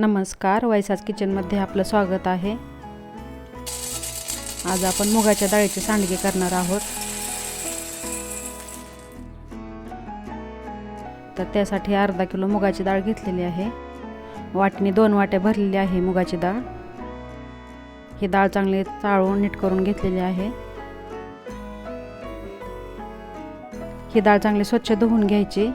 नमस्कार वैसाज किचनमध्ये आपलं स्वागत आहे. आज आपण मुगाच्या डाळीचे सांडगे करणार आहोत. तर त्यासाठी अर्धा किलो मुगाची डाळ घेतलेली आहे. वाटणी दोन वाट्या भरलेली आहे मुगाची डाळ. ही डाळ चांगली चाळून नीट करून घेतलेली आहे. ही डाळ चांगली स्वच्छ धुवून घ्यायची.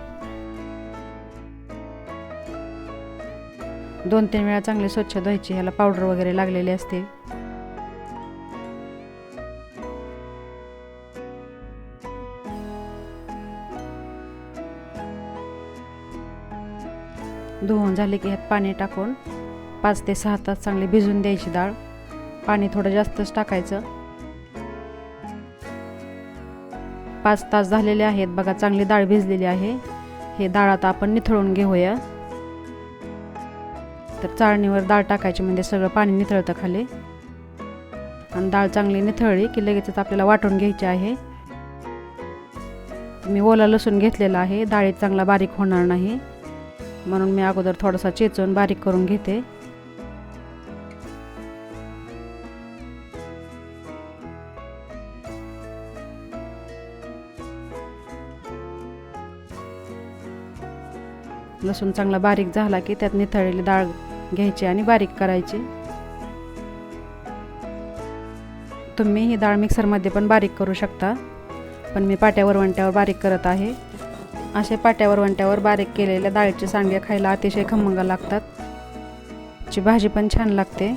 दोन तीन वेळा चांगले स्वच्छ धुवायचे ह्याला पावडर वगैरे लागलेले असते. धुवून झाले की ह्यात पाणी टाकून पाच ते सहा तास चांगली भिजून द्यायची डाळ. पाणी थोडं जास्तच टाकायचं. पाच तास झालेले आहेत. बघा चांगली डाळ भिजलेली आहे. हे डाळ आता आपण निथळून घेऊया. तर चाळणीवर डाळ टाकायची म्हणजे सगळं पाणी निथळतं खाली. आणि डाळ चांगली निथळली की लगेचच आपल्याला वाटून घ्यायची आहे. मी ओला लसूण घेतलेला आहे डाळीत चांगला बारीक होणार नाही. म्हणून मी अगोदर थोडासा चेचून बारीक करून घेते. लसूण चांगला बारीक झाला की त्यात निथळलेली डाळ घ्यायची आणि बारीक करायची. तुम्ही ही डाळ मिक्सरमध्ये पण बारीक करू शकता. पण मी पाट्यावर वंट्यावर बारीक करत आहे. असे पाट्यावर वंट्यावर बारीक केलेल्या डाळीचे सांडगे खायला अतिशय खमंग लागतात. ची भाजी पण छान लागते.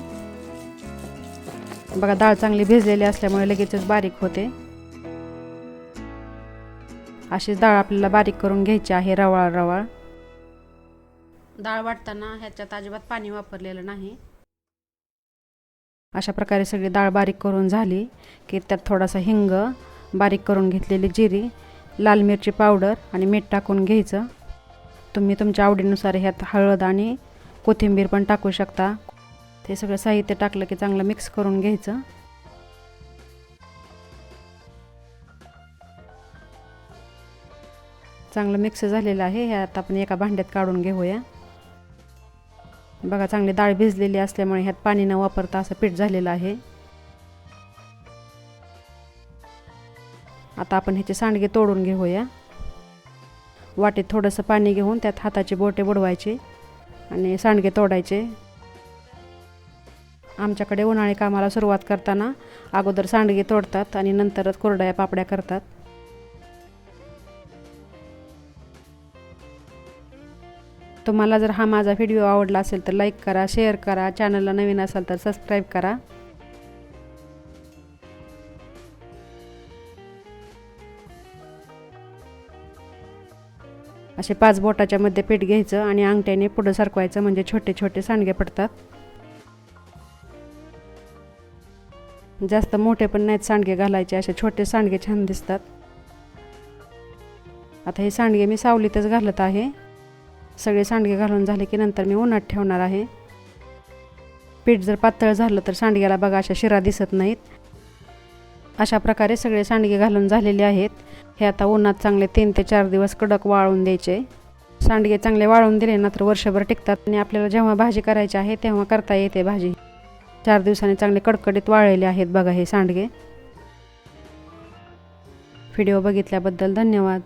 बघा डाळ चांगली भिजलेली असल्यामुळे लगेचच बारीक होते. अशीच डाळ आपल्याला बारीक करून घ्यायची आहे रवाळ रवाळ डाळ वाटताना ह्याच्यात अजिबात पाणी वापरलेलं नाही. अशा प्रकारे सगळी डाळ बारीक करून झाली की त्यात थोडासा हिंग बारीक करून घेतलेली जिरी लाल मिरची पावडर आणि मीठ टाकून घ्यायचं. तुम्ही तुमच्या आवडीनुसार ह्यात हळद आणि कोथिंबीर पण टाकू शकता. ते सगळं साहित्य टाकलं की चांगलं मिक्स करून घ्यायचं. चांगलं मिक्स झालेलं आहे. हे आता आपण एका भांड्यात काढून घेऊया. बघा चांगली डाळ भिजलेली असल्यामुळे ह्यात पाणी न वापरता असं पीठ झालेलं आहे. आता आपण ह्याचे सांडगे तोडून घेऊया. वाटेत थोडंसं पाणी घेऊन त्यात हाताचे बोटे बुडवायचे आणि सांडगे तोडायचे. आमच्याकडे उन्हाळी कामाला सुरुवात करताना अगोदर सांडगे तोडतात आणि नंतरच कोरड्या पापड्या करतात. तुम्हाला जर हा माझा व्हिडिओ आवडला असेल तर लाईक करा शेअर करा. चॅनलला नवीन असाल तर सबस्क्राईब करा. असे पाच बोटाच्या मध्ये पीठ घ्यायचं आणि अंगठ्याने पुढं सरकवायचं म्हणजे छोटे छोटे सांडगे पडतात. जास्त मोठे पण नाहीत सांडगे घालायचे असे छोटे सांडगे छान दिसतात. आता हे सांडगे मी सावलीतच घालत आहे. सगळे सांडगे घालून झाले की नंतर मी उन्हात ठेवणार आहे. पीठ जर पातळ झालं तर सांडग्याला बघा अशा शिरा दिसत नाहीत. अशा प्रकारे सगळे सांडगे घालून झालेले आहेत. हे आता उन्हात चांगले तीन ते चार दिवस कडक वाळून द्यायचे. सांडगे चांगले वाळून दिले ना तर वर्षभर टिकतात. आणि आपल्याला जेव्हा भाजी करायची आहे तेव्हा करता येते भाजी. चार दिवसांनी चांगले कडकडीत वाळलेले आहेत बघा हे सांडगे. व्हिडिओ बघितल्याबद्दल धन्यवाद.